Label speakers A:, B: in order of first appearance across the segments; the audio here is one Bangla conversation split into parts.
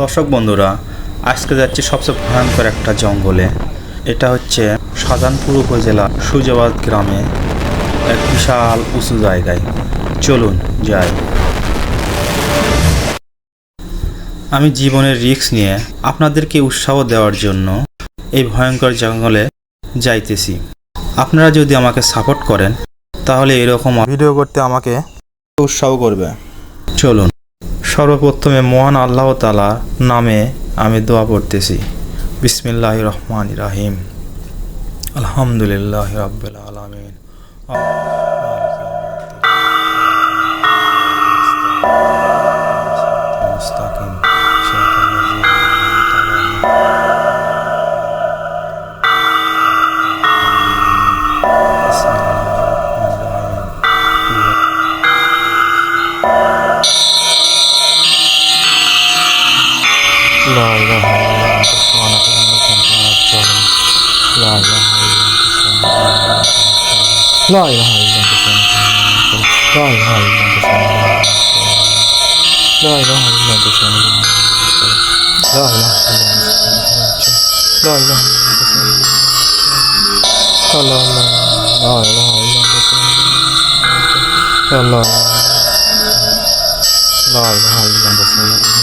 A: দর্শক বন্ধুরা আজকে যাচ্ছি সবচেয়ে ভয়ঙ্কর একটা জঙ্গলে। এটা হচ্ছে শাহজাহানপুর উপজেলা সুজাবাদ গ্রামে এক বিশাল উঁচু জায়গায়। চলুন যাই। আমি জীবনের রিস্ক নিয়ে আপনাদেরকে উৎসাহ দেওয়ার জন্য এই ভয়ঙ্কর জঙ্গলে যাইতেছি। আপনারা যদি আমাকে সাপোর্ট করেন তাহলে এরকম ভিডিও করতে আমাকে উৎসাহ করবে। চলুন। সর্বপ্রথমে মহান আল্লাহ তালা নামে আমি দোয়া পড়তেছি। বিসমিল্লাহ রহমান রাহিম। আলহামদুলিল্লাহ রাবুল আলামিন। لا إله إلا أنت سبحانك إني كنت من الظالمين لا إله إلا أنت سبحانك لا إله إلا أنت سبحانك لا إله إلا أنت سبحانك لا إله إلا أنت سبحانك لا إله إلا أنت لا إله إلا أنت سبحانك لا لا لا إله إلا أنت سبحانك لا لا لا إله إلا أنت سبحانك لا إله إلا أنت سبحانك لا إله إلا أنت سبحانك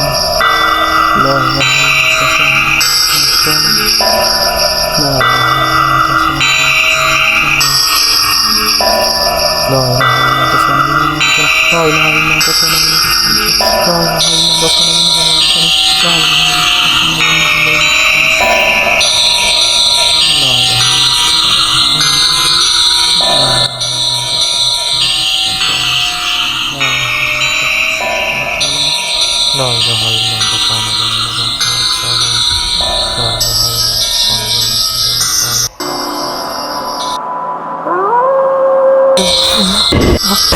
A: rồi rồi বেঁচে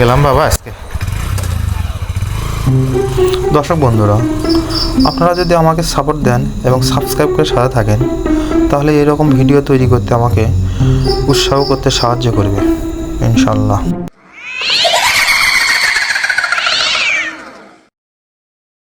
A: গেলাম বাবা আজকে। দর্শক বন্ধুরা, আপনারা যদি আমাকে সাপোর্ট দেন এবং সাবস্ক্রাইব করে সাথে থাকেন, তাহলে এরকম ভিডিও তৈরি করতে আমাকে উৎসাহ করতে সাহায্য করবে। ইনশাল্লাহ